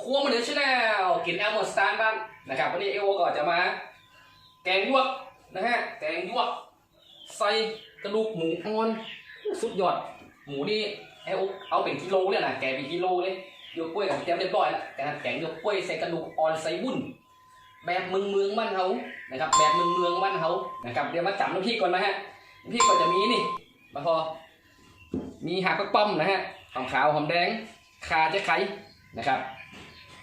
ครัวมาเดือดชแนลกินแอลมอนสตาร์บ้างนะครับวันนี้เอโอก็จะมา แกงยวกนะฮะแกงยวกใส่กระดูกหมูอ่อนสุดยอดหมูนี่เอโอเอาเป็นกิโลเลยนะแกเป็นกิโลเลยยกกล้วยกับเตรียมเรียบร้อยแล้วการแกงยกกล้วยใส่กระดูกอ่อนใส่วุ้นแบบเมืองเมืองบ้านเขานะครับแบบเมืองเมืองบ้านเขานะครับเดี๋ยวมาจับน้ำพริกก่อนนะฮะน้ำพริกก็จะมีนี่มาพอมีหักกระป้อมนะฮะหอมขาวหอมแดงคาเจ๊ไข่นะครับ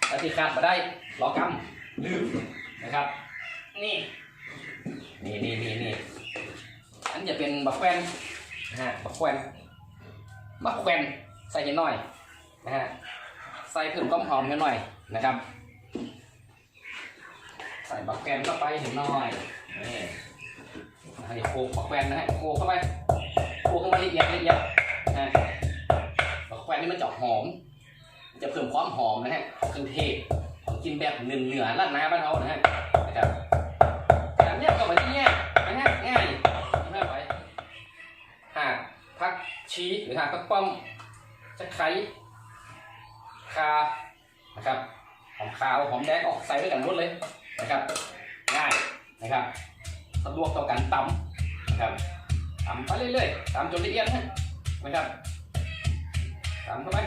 แล้วที่ขาดมาได้รอกำลืมนะครับ นี่นี่นี่นี่นี่อันจะเป็นบักแควนนะฮะบักแควนบักแควนใส่นิดหน่อยนะฮะใส่เพิ่มความหอมนิดหน่อยนะครับ ใส่บักแควนเข้าไปนิดหน่อยนี่ให้โขลกบักแควนนะฮะโขลกเข้าไปโขลกเข้ามาละเอียดละเอียดนะบักแควนนี่มันจะหอม จะเพิ่มความหอมนะฮะเครื่องเทศของกินแบบเหนือเนื้อร้านนาบ้านเรานะฮะนะครับแบบเนี้ยก็แบบนี้ง่ายนะฮะง่ายง่ายไปหากพักชีหรือหากพักป้อมจะไคร้คานะครับหอมขาวหอมแดงออกใส่ด้วยกันหมดเลยนะครับ ง่ายนะครับสะดวกต่อการตำนะครับตำไปเรื่อยๆตำจนละเอียดนะครับตำเข้าไป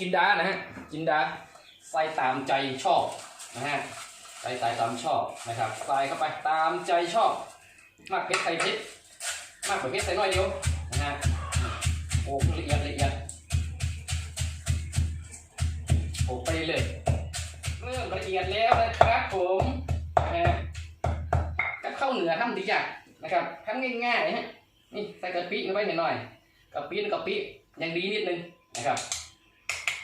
กินดานะฮะจินดาใส่ตามใจชอบนะฮะใส่ใส่ตามชอบนะครับใส่เข้าไปตามใจชอบ มากเผ็ดใส่เผ็ดมากกว่าเผ็ดใส่น้อยเดียวนะฮะโอ้ละเอียดละเอียดโอ้ไปเลยเริ่มละเอียดแล้วนะครับผมนะฮะกับข้าวเหนือทำดีจ้ะนะครับทำง่ายๆฮะนี่ใส่กะปิลงไปหน่อยๆกะปิกะปิยังดีนิดนึงนะครับ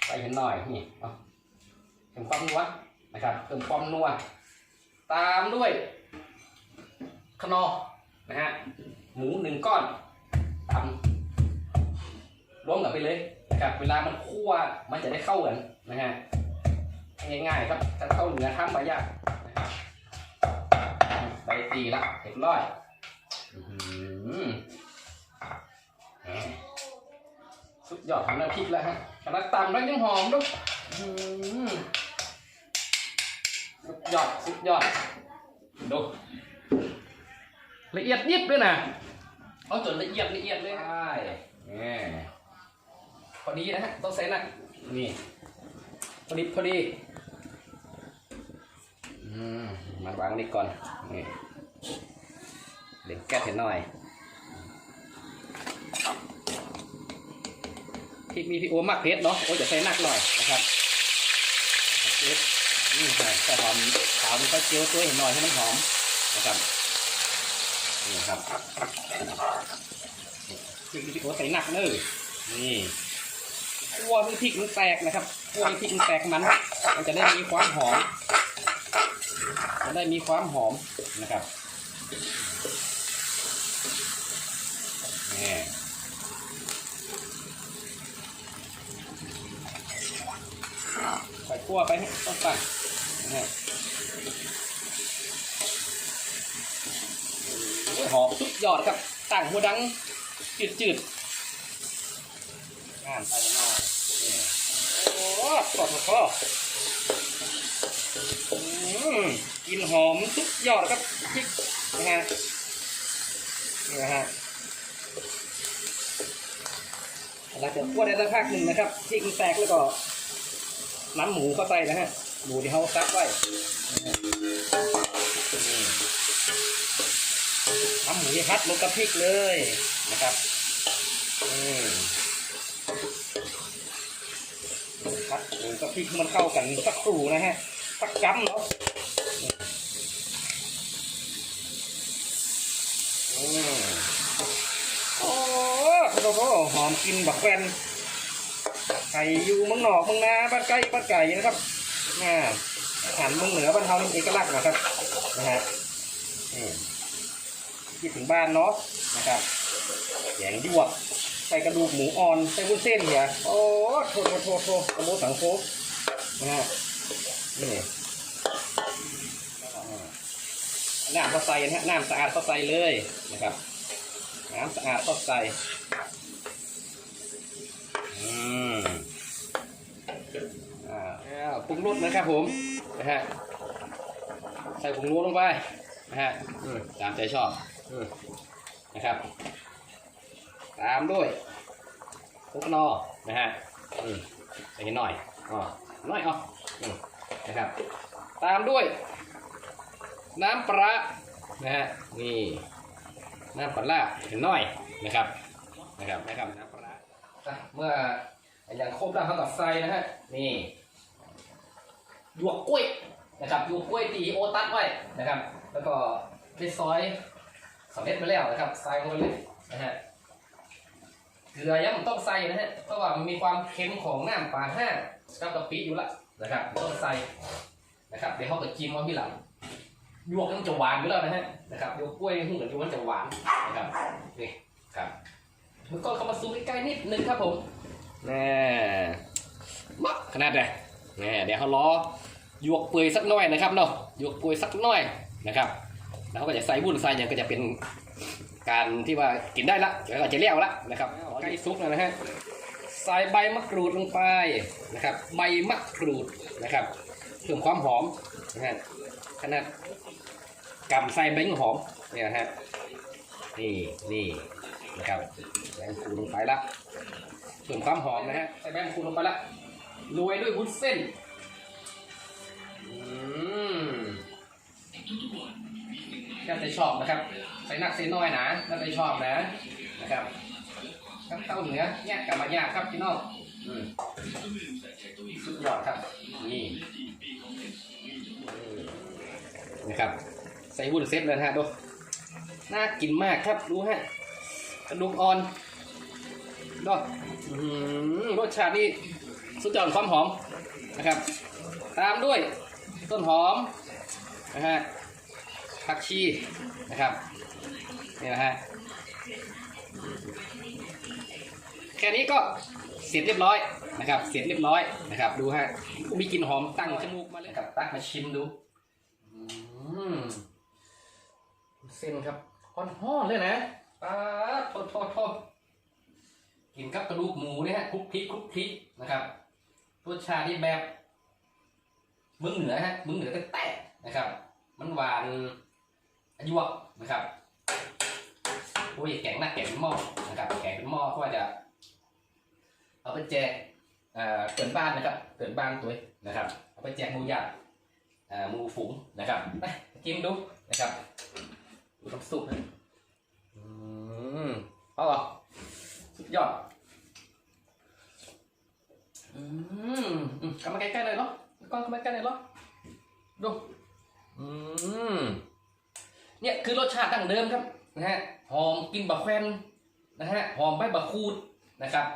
ใส่เห็นหน่อยนี่เพิ่มความนัวนะครับเพิ่มความนัวตามด้วยขนอนะฮะหมูหนึ่งก้อนตำรวมกันไปเลยนะครับเวลามันคั่วมันจะได้เข้ากันนะฮะง่ายๆครับถ้าเข้าเหนือทำไปยากนะครับใบตีละเรียบร้อย สุดยอดของน้ำพริกแล้วฮะขนาดตำแล้วยังหอมด้วยอื้อหือสุดยอดสุดยอดดูละเอียดยิบด้วยนะเอาจนละเอียดละเอียดเลยใช่แหมพอดีนะฮะต้องใส่หนักนี่พอดีพอดีอืมมาวางนี่ก่อนนี่เด็กแก๊สเห็นหน่อย พริกมีพี่โอมากเพชรเนาะโอ้จะใส่นักหน่อยนะครับเพชรนี่ใส่ใส่หอมขาวมันก็เจียวตัวหน่อยให้มันหอมนะครับนี่ครับพริกมีพี่โอใส่นักเนอะนี่คั่วให้พริกมันแตกนะครับคั่วให้พริกมันแตกมัน มันจะได้มีความหอมจะได้มีความหอมนะครับนี่ใส่ คั่วไปให้ต้นปั่นนะฮะโอ้ยหอมสุดยอดครับต่างหัวดังจืดจืดงานใส่หน่อยนี่โอ้ขอดขอดอืมกินหอมสุดยอดครับพริกนะฮะนี่นะฮะเราจะคั่วได้สักพักหนึ่งนะครับพริกมันแตกแล้วก็ น้ำหมูเข้าไปนะฮะ หมูที่เขาซักไว้น้ำหมูที่ฮัดลงกับพริกเลยนะครับอืมฮัดหมูกับพริกมันเข้ากันสักครู่นะฮะ สักจ้ำเนาะอืมโอ้โหหอมกินบักแวน ไก่อยู่เมืองนอกเมืองนาบ้านไก่บ้านไก่นะครับน่าอาหารเมืองเหนือบ้านเฮานี่เอกลักษณ์นะครับนะฮะคิดถึงบ้านเนาะนะครับแกงยวกใส่กระดูกหมูอ่อนใส่วุ้นเส้นเนี่ยโอ้โทโทโทโทกระโมสังโคนะฮะนี่น้ำก็ใส่นะฮะน้ำสะอาดก็ใส่เลยนะครับน้ำสะอาดก็ใส่อืม รสนะครับผมนะฮะใส่ผงนัวลงไปนะฮะตามใจชอบอนะครับ ตามด้วยพุกนอนะฮะอืมใส่นิดหน่อยอ๋อหน่อยอ๋อนะครับ ตามด้วย น้ำปลานะฮะนี่น้ำปลาเห็นหน่อยนะครับนะครับนะครับน้ำปลาเมื่ออย่างครบแล้วเขาตัดใส่นะฮะนี่ หยวกกล้วยนะครับหยวกกล้วยตีโอตัดไว้นะครับ แล้วก็ได้ซอยสำเร็จไปแล้วนะครับใส่ลงไปเลยนะฮะเกลือยังต้องใส่นะฮะเพราะว่ามันมีความเค็มของน้ำปลาห้ากับกะปิอยู่ละนะครับต้องใส่นะครับเดี๋ยวเขาก็จิ้มเอาที่หลังหยวกมันจะหวานอยู่แล้วนะฮะนะครับหยวกกล้วยหุ้นกับหยวกมันจะหวานนะครับนี่ครับแล้วก็เข้ามาซูมใกล้ๆนิดนึงครับผมแน่มักขนาดไหน นี่เดี๋ยวเขาล้อยวกเปื่อยสักหน่อยนะครับเนาะยวกเปื่อยสักหน่อยนะครับ แล้วเขาก็จะใส่บุ้นใส่อย่างก็จะเป็นการที่ว่ากินได้ละแล้วก็จะเลี้ยวละนะครับใกล้ซุกแล้วนะฮะใส่ใบมะกรูดลงไปนะครับ ใบมะกรูดนะครับเพิ่มความหอมนะฮะขนาดกำไส้แบงหอมเนี่ยฮะนี่นี่นะครับแบงคูลงไปละเพิ่มความหอมนะฮะใส่แบงคูลงไปละ โรยด้วยวุ้นเส้นอืมแล้วแต่ชอบนะครับ ใส่นักใส่น้อยนะแล้วแต่ชอบนะนะครับครับเต้าเหนือเนี่ยกลับมายากครับพี่น้องอืมสุดยอดครับ นี่นะครับ ใส่วุ้นเส้นเลยนะฮะดูน่ากินมากครับดูฮะกระดูกอ่อนดอื้อหือรสชาตินี่ สุดยอดความหอมนะครับ ตามด้วยต้นหอมนะฮะผักชีนะครับนี่นะฮะแค่นี้ก็เสร็จเรียบร้อยนะครับ เสร็จเรียบร้อยนะครับ ดูฮะมีกลิ่นหอมตั้งจมูกมาเลยครับตักมาชิมดูอืมเส้นครับฮอนห้อนๆเลยนะป้าทษโทษโทษกินกับกระดูกหมูเนี่ยฮะคลุกพริกคลุกพริกนะครับ รสชาตินี่แบบเมืองเหนือฮะเมืองเหนือแต่ๆนะครับ มันหวานอายวกนะครับโอ้ยแกงหน้าแกงเป็นหม้อนะครับแกงเป็นหม้อเพราะว่าจะ เอาไปแจกเอ่อเปิดบ้านนะครับเปิดบ้านตัวเองนะครับ เอาไปแจกหมูย่างอ่าหมูฝูงนะครับไปกินดูนะครับดูน้ำซุปนะอืมเอาเหรอสุดยอดอืม อืมกลับมาใกล้ๆเลยเนาะกล้องเข้ามาใกล้ๆเลยเนาะดูอืมเนี่ยคือรสชาติดั้งเดิมครับนะฮะหอมกินบะแควนนะฮะหอมใบบะคูดนะครับ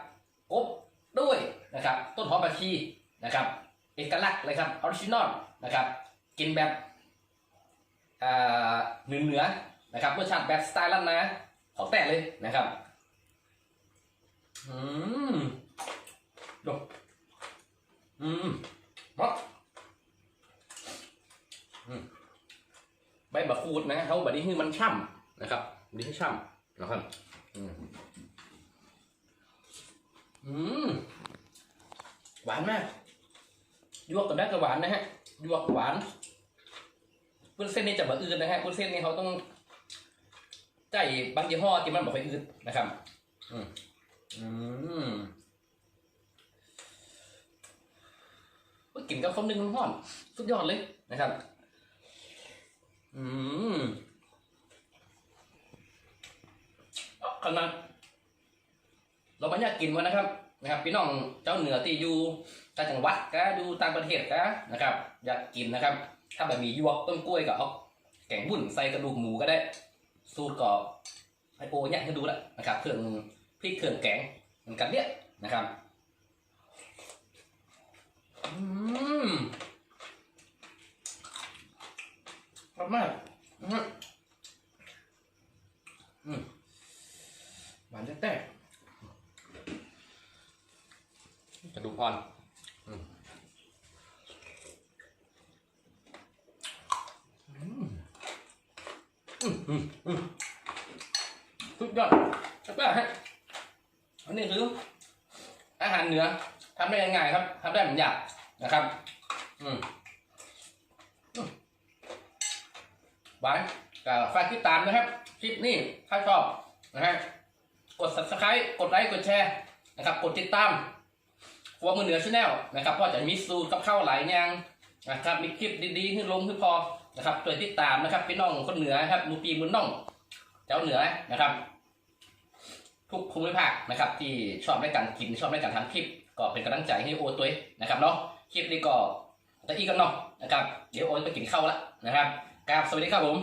กบด้วยนะครับ ต้นหอมบะชีนะครับ เอกลักษณ์เลยครับออริจินอลนะครับ กินแบบเหนือเหนือๆนะครับรสชาติแบบสไตล์ล้านนาของแต่เลยนะครับอืมดู อืมมดอืมใบบะคูดนะเขาแบบนี้คือมันช่ำนะครับบนี้ให้ช่ำนะครับอืมอืมหวานมากยวกกับได้กับหวานนะฮะยวกหวานวุ้นเส้นนี่จะแบบอื่นนะฮะวุ้นเส้นนี่เขาต้องใจบางยี่ห้อที่มันบอกไปอื่นนะครับ อืมอืมว่า กินกับข้าวนึ่งน้อนสุดยอดเลยนะครับ อืมเอาขนาดเราไม่ยากกินวะนะครับนะครับ พี่น้องเจ้าเหนือที่อยู่ต่างจังหวัดก็ดูต่างประเทศก็นะครับ อยากกินนะครับ ถ้าแบบมียวกต้นกล้วยก็เอาแกงบุ่นใส่กระดูกหมูก็ได้ สูตรก็ไอโอเนี่ยให้ดูแล้วนะครับเครื่องพริกเครื่องแกงเหมือนกันเนี่ยนะครับอืมอร่อยมากอืมอืมหวานแต้ๆกระดูกอ่อน สุดยอดแล้วก็ฮะอันนี้คืออาหารเหนือทำได้ง่ายๆครับทำได้เหมือนอยากนะครับ อืมอืมหวานก็ฝากติดตามนะครับ คลิปนี้ถ้าชอบนะฮะกด subscribe กดไลค์กดแชร์นะครับ กดติดตามครัวมือเหนือชาแนลนะครับเพราะจะมีสูตรกับข้าวหลายอย่างนะครับมีคลิปดีๆขึ้นลงขึ้นพอนะครับช่วติดตามนะครับพี่น้องคนเหนือนะครับมูปีมือน้อง เจ้าเหนือนะครับ ทุกภูมิภาคนะครับ ที่ชอบในการกินชอบในการทำคลิป ก็เป็นกำลังใจให้โอตัวเองนะครับเนาะคลิปนี้ก็ตะอีกันเนาะนะครับ เดี๋ยวโอไปกินข้าวละนะครับกราบสวัสดีครับผม